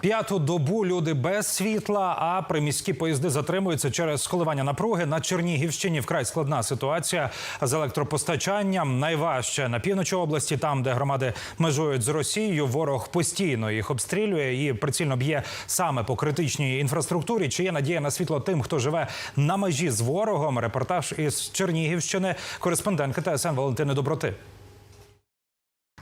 П'яту добу люди без світла, а приміські поїзди затримуються через коливання напруги. На Чернігівщині вкрай складна ситуація з електропостачанням. Найважче на півночі області, там де громади межують з Росією. Ворог постійно їх обстрілює і прицільно б'є саме по критичній інфраструктурі. Чи є надія на світло тим, хто живе на межі з ворогом? Репортаж із Чернігівщини. Кореспондентка ТСН Валентини Доброти.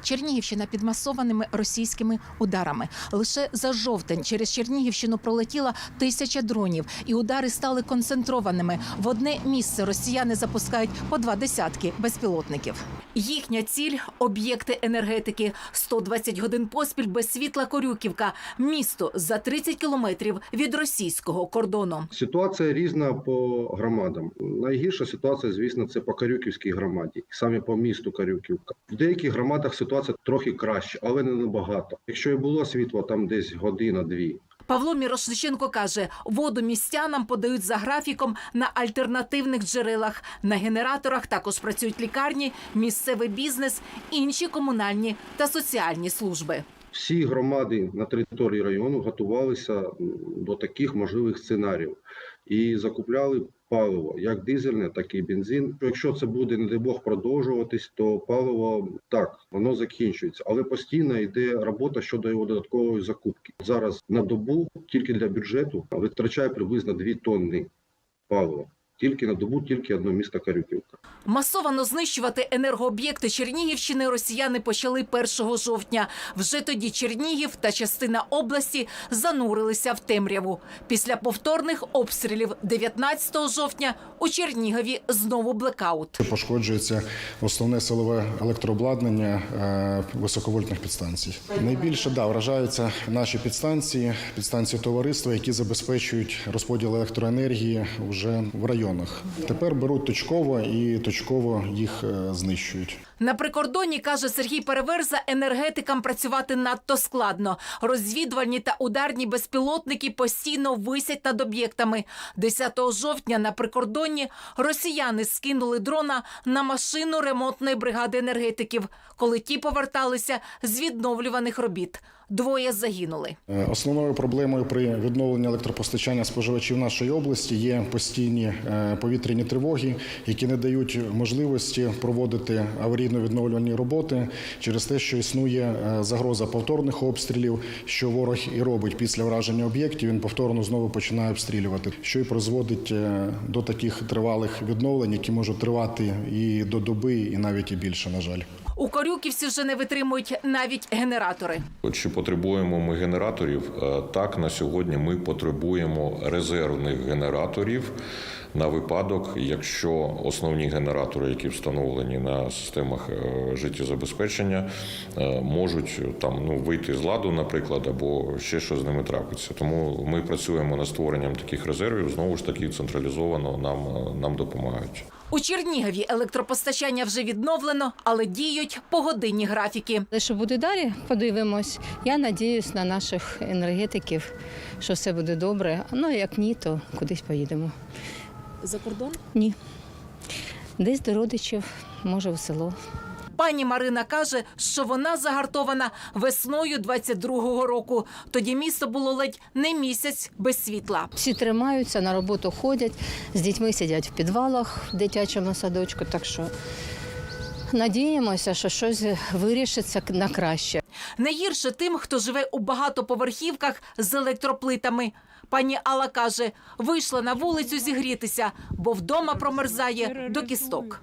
Чернігівщина під масованими російськими ударами. Лише за жовтень через Чернігівщину пролетіла тисяча дронів, і удари стали концентрованими. В одне місце росіяни запускають по два десятки безпілотників. Їхня ціль об'єкти енергетики. 120 годин поспіль без світла Корюківка. Місто за 30 кілометрів від російського кордону. Ситуація різна по громадам. Найгірша ситуація, звісно, це по Карюківській громаді, саме по місту Карюківка. В деяких громадах ситуація трохи краще, але не набагато. Якщо і було світло, там десь година-дві. Павло Мірошниченко каже, воду містянам подають за графіком на альтернативних джерелах. На генераторах також працюють лікарні, місцевий бізнес, інші комунальні та соціальні служби. Всі громади на території району готувалися до таких можливих сценаріїв і закупляли паливо, як дизельне, так і бензин. Якщо це буде, не дай Бог, продовжуватись, то паливо так воно закінчується, але постійно йде робота щодо його додаткової закупки. Зараз на добу тільки для бюджету витрачає приблизно 2 тонни палива. Тільки на добу, тільки одне місто Карюківка. Масовано знищувати енергооб'єкти Чернігівщини росіяни почали 1 жовтня. Вже тоді Чернігів та частина області занурилися в темряву. Після повторних обстрілів 19 жовтня у Чернігові знову блекаут. Пошкоджується основне силове електрообладнання е, високовольтних підстанцій. Найбільше да, вражаються наші підстанції, підстанції товариства, які забезпечують розподіл електроенергії вже в районах. Тепер беруть точково і точково їх е, знищують. На прикордонні каже Сергій Переверза, енергетикам працювати надто складно. Розвідувальні та ударні безпілотники постійно висять над об'єктами. 10 жовтня на прикордонні росіяни скинули дрона на машину ремонтної бригади енергетиків, коли ті поверталися з відновлюваних робіт. Двоє загинули. Е, Основною проблемою при відновленні електропостачання споживачів нашої області є постійні е, повітряні тривоги, які не дають можливості проводити аварійно-відновлювальні роботи через те, що існує е, загроза повторних обстрілів, що ворог і робить після враження об'єктів. Він повторно знову починає обстрілювати, що і призводить е, до таких тривалих відновлень, які можуть тривати і до доби, і навіть і більше, на жаль. У Корюківці вже не витримують навіть генератори. Чи потребуємо ми генераторів? Е, Так, на сьогодні ми потребуємо резервних генераторів на випадок, якщо основні генератори, які встановлені на системах е, життєзабезпечення, е, можуть там ну вийти з ладу, наприклад, або ще щось з ними трапиться. Тому ми працюємо над створенням таких резервів. Знову ж таки, централізовано нам, нам допомагають. У Чернігові електропостачання вже відновлено, але діють погодинні графіки. Що буде далі, подивимось. Я надіюсь на наших енергетиків, що все буде добре. Ну, як ні, то кудись поїдемо. За кордон Ні. Десь до родичів, може, в село. Пані Марина каже, що вона загартована весною 22-го року. Тоді місто було ледь не місяць без світла. Всі тримаються, на роботу ходять, з дітьми сидять в підвалах в дитячому садочку. Так що надіємося, що щось вирішиться на краще. Не гірше тим, хто живе у багатоповерхівках з електроплитами. Пані Алла каже, вийшла на вулицю зігрітися, бо вдома промерзає до кісток.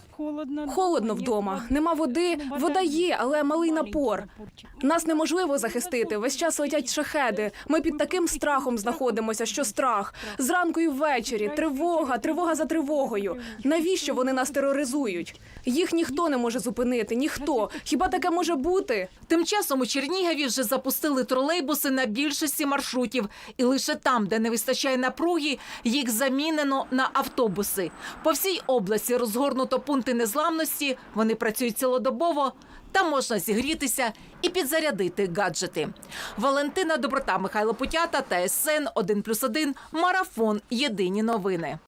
Холодно вдома, нема води. Вода є, але малий напор. Нас неможливо захистити. Весь час летять шахеди. Ми під таким страхом знаходимося, що страх зранку і ввечері. Тривога, тривога за тривогою. Навіщо вони нас тероризують? Їх ніхто не може зупинити. Ніхто. Хіба таке може бути? Тим часом Чернігові вже запустили тролейбуси на більшості маршрутів, і лише там, де не вистачає напруги, їх замінено на автобуси. По всій області розгорнуто пункти незламності. Вони працюють цілодобово. Там можна зігрітися і підзарядити гаджети. Валентина Доброта, Михайло Путята та СН 1+,1, Марафон. Єдині новини.